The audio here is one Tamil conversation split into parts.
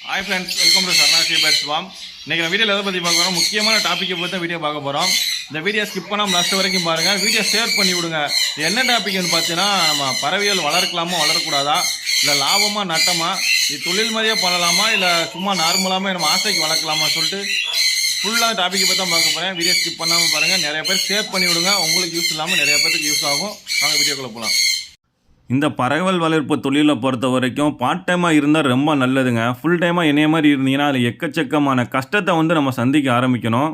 ஹாய் ஃப்ரெண்ட்ஸ் வெல்கம் டு சரணாசி பேட்ஸ் வாம் இன்னைக்கு நான் வீடியோவில் எதை பற்றி பார்க்க போகிறோம் முக்கியமான டாப்பிக்கை பற்றி தான் வீடியோ பார்க்க போகிறோம் இந்த வீடியோ ஸ்கிப் பண்ணாமல் லாஸ்ட் வரைக்கும் பாருங்கள் வீடியோ ஷேர் பண்ணி விடுங்க. என்ன டாபிக்னு பார்த்தீங்கன்னா நம்ம பறவைகள் வளர்க்கலாமா வளரக்கூடாதா? இல்லை லாபமாக நட்டமா? இது தொழில் மாதிரியே பண்ணலாமா? இல்லை சும்மா நார்மலாமே நம்ம ஆசைக்கு வளர்க்கலாமா சொல்லிட்டு ஃபுல்லாக டாப்பிக்கை பற்றி தான் பார்க்க போகிறேன் வீடியோ ஸ்கிப் பண்ணாமல் பாருங்கள் நிறைய பேர் ஷேர் பண்ணி விடுங்க. உங்களுக்கு யூஸ் இல்லாமல் நிறைய பேருக்கு யூஸ் ஆகும். நாங்கள் வீடியோக்குள்ளே போகலாம் இந்த பறவைகள் வளர்ப்பு தொழிலை பொறுத்த வரைக்கும் பார்ட் டைமாக இருந்தால் ரொம்ப நல்லதுங்க. ஃபுல் டைமாக என்னைய மாதிரி இருந்தீங்கன்னா அதில் எக்கச்சக்கமான கஷ்டத்தை வந்து நம்ம சந்திக்க ஆரம்பிக்கணும்.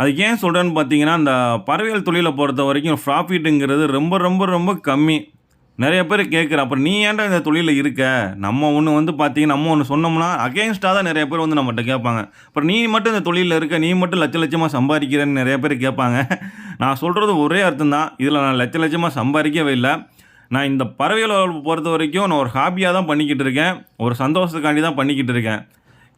அது ஏன் சொல்கிறேன்னு பார்த்தீங்கன்னா இந்த பறவைகள் தொழிலை பொறுத்த வரைக்கும் ப்ராஃபிட்டுங்கிறது ரொம்ப ரொம்ப ரொம்ப கம்மி. நிறைய பேர் கேட்குற அப்புறம் நீ ஏன்டா இந்த தொழிலில் இருக்க? நம்ம ஒன்று வந்து பார்த்தீங்கன்னா நம்ம ஒன்று சொன்னோம்னா அகேன்ஸ்டாக தான் நிறைய பேர் வந்து நம்மகிட்ட கேட்பாங்க. அப்புறம் நீ மட்டும் இந்த தொழிலில் இருக்க? நீ மட்டும் லட்ச லட்சமாக சம்பாதிக்கிறேன்னு நிறைய பேர் கேட்பாங்க. நான் சொல்கிறது ஒரே அர்த்தம் தான் இதில் நான் லட்ச லட்சமாக சம்பாதிக்கவே இல்லை. நான் இந்த பறவைகள் வளர்ப்பு பொறுத்த வரைக்கும் நான் ஒரு ஹாபியாக தான் பண்ணிக்கிட்டு இருக்கேன். ஒரு சந்தோஷத்துக்காண்டி தான் பண்ணிக்கிட்டு இருக்கேன்.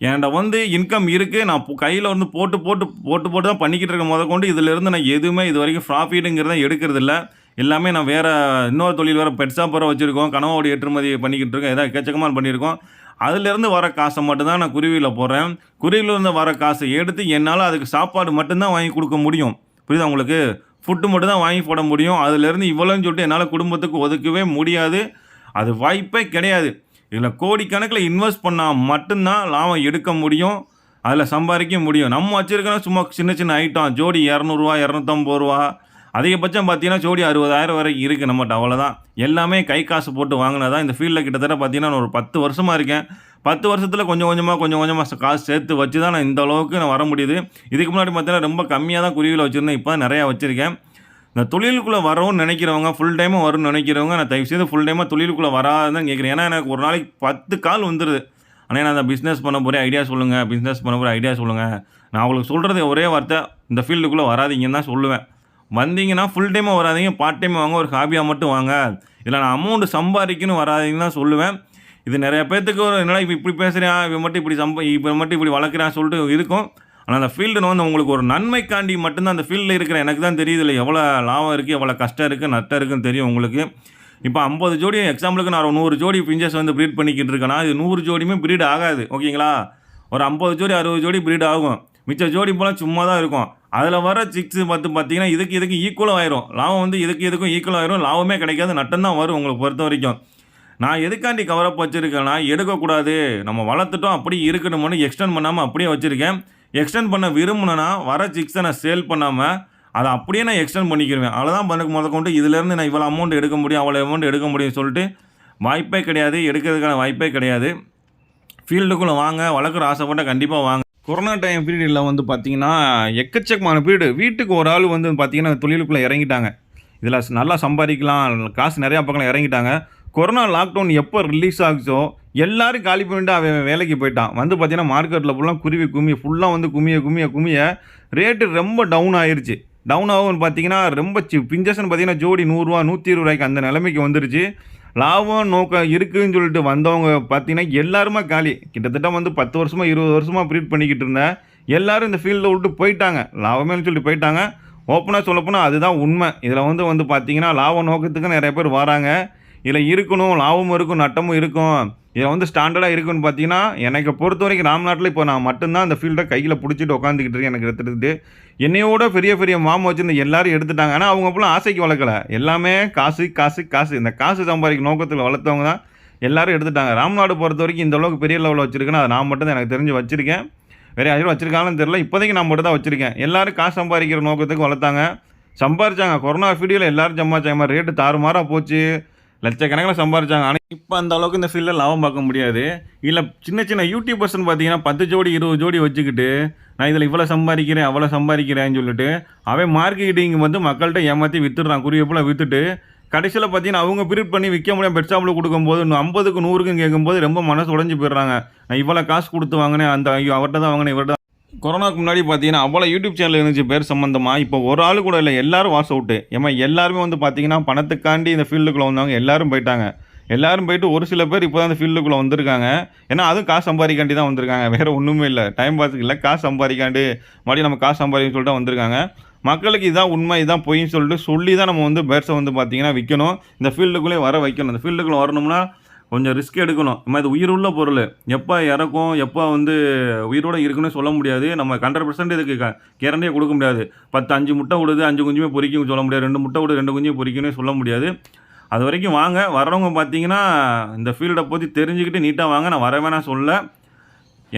என்கிட்ட வந்து இன்கம் இருக்குது நான் கையில் வந்து போட்டு போட்டு போட்டு போட்டு தான் பண்ணிக்கிட்டு இருக்க முத கொண்டு இதிலேருந்து நான் எதுவுமே இது வரைக்கும் ப்ராஃபிட்டுங்கிறத எடுக்கிறது இல்லை. எல்லாமே நான் வேறு இன்னொரு தொழில் வேறு பெட்ஸாக போகிற வச்சுருக்கோம். கனவோட ஏற்றுமதி பண்ணிக்கிட்டு இருக்கோம். ஏதாவது எக்கச்சக்கமாக பண்ணியிருக்கோம். அதுலேருந்து வர காசை மட்டும்தான் நான் குருவியில் போடுறேன். குருவியிலேருந்து வர காசை எடுத்து என்னால் அதுக்கு சாப்பாடு மட்டும்தான் வாங்கி கொடுக்க முடியும். புரியுதா உங்களுக்கு? ஃபுட்டு மட்டும் தான் வாங்கி போட முடியும். அதுலேருந்து இவ்வளோன்னு சொல்லிட்டு என்னால் குடும்பத்துக்கு ஒதுக்கவே முடியாது. அது வாய்ப்பே கிடையாது. இதில் கோடிக்கணக்கில் இன்வெஸ்ட் பண்ணால் மட்டும்தான் லாபம் எடுக்க முடியும். அதில் சம்பாதிக்க முடியும். நம்ம வச்சுருக்கோம் சும்மா சின்ன சின்ன ஐட்டம் ஜோடி இரநூறுவா இரநூத்தம்பது ரூபா அதிகபட்சம் பார்த்தீங்கன்னா ஜோடி அறுபதாயிரம் வரைக்கும் இருக்குது நம்மகிட்ட அவ்வளோதான் எல்லாமே கை காசு போட்டு வாங்கினதான் இந்த ஃபீல்டில் கிட்டத்தட்ட பார்த்தீங்கன்னா நான் ஒரு பத்து வருஷமாக இருக்கேன். பத்து வருஷத்தில் கொஞ்சம் கொஞ்சமாக கொஞ்சம் கொஞ்சமாக காசு சேர்த்து வச்சு தான் நான் இந்த அளவுக்கு நான் வர முடியுது. இதுக்கு முன்னாடி பார்த்தீங்கன்னா ரொம்ப கம்மியாக தான் குருவியில் வச்சுருந்தேன். இப்போ தான் நிறையா வச்சுருக்கேன். இந்த தொழிலுக்குள்ளே வரவும் நினைக்கிறவங்க ஃபுல் டைமும் வரும்னு நினைக்கிறவங்க நான் தயவு செய்து ஃபுல் டைமாக தொழிலுக்குள்ளே வராதுன்னு கேட்குறேன் ஏன்னா எனக்கு ஒரு நாளைக்கு பத்து கால் வந்துடுது ஆனால் நான் அந்த பிஸ்னஸ் பண்ண போகிற ஐடியா சொல்லுங்கள் பிஸ்னஸ் பண்ண போகிற ஐடியா சொல்லுங்கள் நான் அவங்களுக்கு சொல்கிறது ஒரே வார்த்தை இந்த ஃபீல்டுக்குள்ளே வராதீங்கன்னு தான் சொல்லுவேன். வந்தீங்கன்னா ஃபுல் டைமாக வராதீங்க பார்ட் டைம் வாங்க ஒரு ஹாபியாக மட்டும் வாங்க. இல்லை நான் அமௌண்ட் சம்பாதிக்கணும் வராதீங்கன்னு தான் சொல்லுவேன். இது நிறைய பேர்த்துக்கு ஒரு என்னடா இப்போ இப்படி பேசுகிறேன் இவன் மட்டும் இப்படி சம்ப இப்போ மட்டும் இப்படி வளர்க்குறான் சொல்லிட்டு இருக்கும். ஆனால் அந்த ஃபீல்டு வந்து உங்களுக்கு ஒரு நன்மைக்காண்டி மட்டும்தான் அந்த ஃபீல்டில் இருக்கிற எனக்கு தான் தெரியுது இல்லை எவ்வளோ லாபம் இருக்குது எவ்வளோ கஷ்டம் இருக்குது நஷ்டம் இருக்குதுன்னு தெரியும் உங்களுக்கு. இப்போ ஐம்பது ஜோடி எக்ஸாம்பிளுக்கு நான் ஒரு நூறு ஜோடி பிஞ்சஸ் வந்து ப்ரீட் பண்ணிக்கிட்டு இருக்கேன்னா இது நூறு ஜோடியுமே ப்ரீட் ஆகாது ஓகேங்களா ஒரு ஐம்பது ஜோடி அறுபது ஜோடி ப்ரீட் ஆகும். மிச்ச ஜோடி போல் சும்மா தான் இருக்கும். அதில் வர சிக்ஸ் பார்த்து பார்த்தீங்கன்னா இதுக்கு இதுக்கு ஈக்குவலாக ஆயிரும். லாபம் வந்து இதுக்கு இதுக்கும் ஈக்குவல் ஆயிரும். லாபமே கிடைக்காது. நட்டம்தான் வரும் உங்களுக்கு பொறுத்த வரைக்கும். நான் எதுக்காண்டி கவரப் வச்சுருக்கேன்னா எடுக்கக்கூடாது. நம்ம வளர்த்துட்டோம் அப்படி இருக்கணும்னு எக்ஸ்டெண்ட் பண்ணாமல் அப்படியே வச்சுருக்கேன். எக்ஸ்டெண்ட் பண்ண விரும்புனேன்னா வர சிக்ஸை நான் சேல் பண்ணாமல் அதை அப்படியே நான் எக்ஸ்டெண்ட் பண்ணிக்கிடுவேன் அவ்வளோதான் பண்ண முத கொண்டு இதுலேருந்து நான் இவ்வளோ அமௌண்ட் எடுக்க முடியும் அவ்வளோ அமௌண்ட் எடுக்க முடியும்னு சொல்லிட்டு வாய்ப்பே கிடையாது. எடுக்கிறதுக்கான வாய்ப்பே கிடையாது. ஃபீல்டுக்குள்ளே வாங்க வளர்க்குற ஆசைப்பட்டால் கண்டிப்பாக வாங்க. கொரோனா டைம் பீரியடில் வந்து பார்த்தீங்கன்னா எக்கச்சக்கமான பீரியடு வீட்டுக்கு ஒரு ஆள் வந்து பார்த்தீங்கன்னா தொழிலுக்குள்ளே இறங்கிட்டாங்க. இதில் நல்லா சம்பாதிக்கலாம் காசு நிறையா பக்கம் இறங்கிட்டாங்க. கொரோனா லாக்டவுன் எப்போ ரிலீஸ் ஆகுச்சோ எல்லோரும் காலி பண்ணிட்டு அவன் வேலைக்கு போயிட்டான். வந்து பார்த்தீங்கன்னா மார்க்கெட்டில் ஃபுல்லாக குருவி கும்மி ஃபுல்லாக வந்து கும்மிய கும்மிய கும்மிய ரேட்டு ரொம்ப டவுன் ஆயிடுச்சு டவுன் ஆகும் பார்த்தீங்கன்னா ரொம்ப சி பிஞ்சஸ்ன்னு பார்த்தீங்கன்னா ஜோடி நூறுரூவா நூற்றி இருபது ரூபாய்க்கு அந்த நிலைமைக்கு வந்துருச்சு. லாபம் நோக்கம் இருக்குதுன்னு சொல்லிட்டு வந்தவங்க பார்த்தீங்கன்னா எல்லாருமே காலி. கிட்டத்தட்ட வந்து பத்து வருஷமாக இருபது வருஷமாக ப்ரீட் பண்ணிக்கிட்டு இருந்தேன் எல்லாரும் இந்த ஃபீல்டில் விட்டு போயிட்டாங்க. லாபமேன்னு சொல்லிட்டு போயிட்டாங்க. ஓப்பனாக சொல்லப்போனால் அதுதான் உண்மை. இதில் வந்து வந்து பார்த்தீங்கன்னா லாபம் நோக்கத்துக்கு நிறைய பேர் வராங்க. இதில் இருக்கணும் லாபமும் இருக்கும் நட்டமும் இருக்கும். இதில் வந்து ஸ்டாண்டர்டாக இருக்குன்னு பார்த்தீங்கன்னா எனக்கு பொறுத்த வரைக்கும் ராம்நாட்டில் இப்போ நான் மட்டும்தான் அந்த ஃபீல்டை கையில் பிடிச்சிட்டு உட்காந்துக்கிட்டு இருக்கேன் எனக்கு எடுத்துகிட்டு என்னையோட பெரிய பெரிய மாமா வச்சுருந்த எல்லாரும் எடுத்துட்டாங்க. ஆனால் அவங்க அப்பலாம் ஆசைக்கு வளர்க்கல. எல்லாமே காசு காசு காசு. இந்த காசு சம்பாதிக்க நோக்கத்தில் வளர்த்தவங்க தான் எல்லாரும் எடுத்துட்டாங்க. ராம்நாடு பொறுத்த வரைக்கும் இந்த அளவுக்கு பெரிய லெவலில் வச்சிருக்கேன்னு அதை நான் மட்டும் தான் எனக்கு தெரிஞ்சு வச்சுருக்கேன். வேறு யாரும் வச்சுருக்காங்கன்னு தெரில இப்போதைக்கு நான் மட்டும் தான் வச்சுருக்கேன். எல்லோரும் காசு சம்பாதிக்கிற நோக்கத்துக்கு வளர்த்தாங்க. சம்பாரிச்சாங்க. கொரோனா ஃபீடியில் எல்லாரும் சம்பாதிச்சாங்க ரேட்டு தாறுமாறாக போச்சு. லட்சக்கணக்கில் சம்பாரிச்சாங்க. ஆனால் இப்போ அந்த அளவுக்கு இந்த ஃபீல்டில் லாபம் பார்க்க முடியாது. இல்லை சின்ன சின்ன யூடியூபர்ஸ்னு பார்த்தீங்கன்னா பத்து ஜோடி இருபது ஜோடி வச்சுக்கிட்டு நான் இதில் இவ்வளோ சம்பாதிக்கிறேன் அவ்வளோ சம்பாதிக்கிறேன்னு சொல்லிட்டு அவன் மார்க்கெட்டிங் வந்து மக்கள்கிட்ட ஏமாற்றி விற்றுடுறான் குருவியை போல் விற்றுட்டு கடைசியில் பார்த்தீங்கன்னா அவங்க பிரிட் பண்ணி விற்க முடியாம பெட்ஷாப்பில் கொடுக்கும்போது இன்னும் ஐம்பதுக்கு நூறுக்கும் கேட்கும்போது ரொம்ப மனசு உடஞ்சி போயிடுறாங்க. நான் இவ்வளோ காசு கொடுத்து வாங்கினேன் அந்த ஐயோ அவர்கிட்ட தான் வாங்கினேன் இவர்கிட்ட கொரோனாக்கு முன்னாடி பார்த்தீங்கன்னா அவ்வளோ யூடியூப் சேனல் இருந்துச்சு பேர் சம்மந்தமாக இப்போ ஒரு ஆள் கூட இல்லை எல்லாரும் வாஷ் அவுட்டு. ஏமா எல்லாருமே வந்து பார்த்தீங்கன்னா பணத்துக்காண்டி இந்த ஃபீல்டுக்குள்ளே வந்தவங்க எல்லாரும் போயிட்டாங்க. எல்லாரும் போயிட்டு ஒரு சில பேர் இப்போ தான் அந்த ஃபீல்டுக்குள்ளே வந்திருக்காங்க. ஏன்னா அதுவும் காசு சம்பாதிக்காண்டி தான் வந்திருக்காங்க. வேறு ஒன்றுமே இல்லை. டைம் பாஸுக்கு இல்லை. காசு சம்பாதிக்காண்டு மறுபடியும் நம்ம காசு சம்பாதிக்கணும்னு சொல்லிட்டு வந்திருக்காங்க. மக்களுக்கு இதான் உண்மை இதான் பொய்ன்னு சொல்லிட்டு சொல்லி தான் நம்ம வந்து பேர்ஸை வந்து பார்த்திங்கன்னா விற்கணும் இந்த ஃபீல்டுக்குள்ளே வர வைக்கணும். இந்த ஃபீல்டுக்குள்ளே வரணும்னா கொஞ்சம் ரிஸ்க் எடுக்கணும். இந்த மாதிரி உயிருள்ள பொருள். எப்போ இறக்கும் எப்போ வந்து உயிரோட இருக்குன்னு சொல்ல முடியாது. நம்ம ஹண்ட்ரட் பர்சன்ட் இதுக்கு கேரண்டியே கொடுக்க முடியாது. பத்து அஞ்சு முட்டை விடுது அஞ்சு குஞ்சுமே பொரிக்கும் சொல்ல முடியாது. ரெண்டு முட்டை விடுது ரெண்டு குஞ்சுமே பொரிக்கும்னு சொல்ல முடியாது. அது வரைக்கும் வாங்க. வர்றவங்க பார்த்தீங்கன்னா இந்த ஃபீல்டை பற்றி தெரிஞ்சுக்கிட்டு நீட்டாக வாங்க. நான் வர வேணாம் சொல்ல.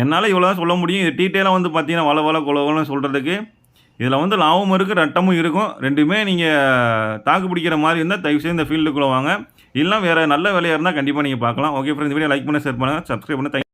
என்னால் இவ்வளோ தான் சொல்ல முடியும். இது டீட்டெயிலாக வந்து பார்த்தீங்கன்னா வள வள குலவலன்னு சொல்கிறதுக்கு இதில் வந்து லாபமும் இருக்குது ரட்டமும் இருக்கும். ரெண்டுமே நீங்கள் தாக்கு பிடிக்கிற மாதிரி இருந்தால் தயவுசெய்து இந்த ஃபீல்டுக்குள்ளே வாங்க. இல்லை வேறு நல்ல வேலையாக இருந்தால் கண்டிப்பாக நீங்கள் பார்க்கலாம். ஓகே ஃப்ரெண்ட்ஸ் இந்த வீடியோ லைக் பண்ண ஷேர் பண்ணுங்கள் சப்ஸ்கிரைப் பண்ண.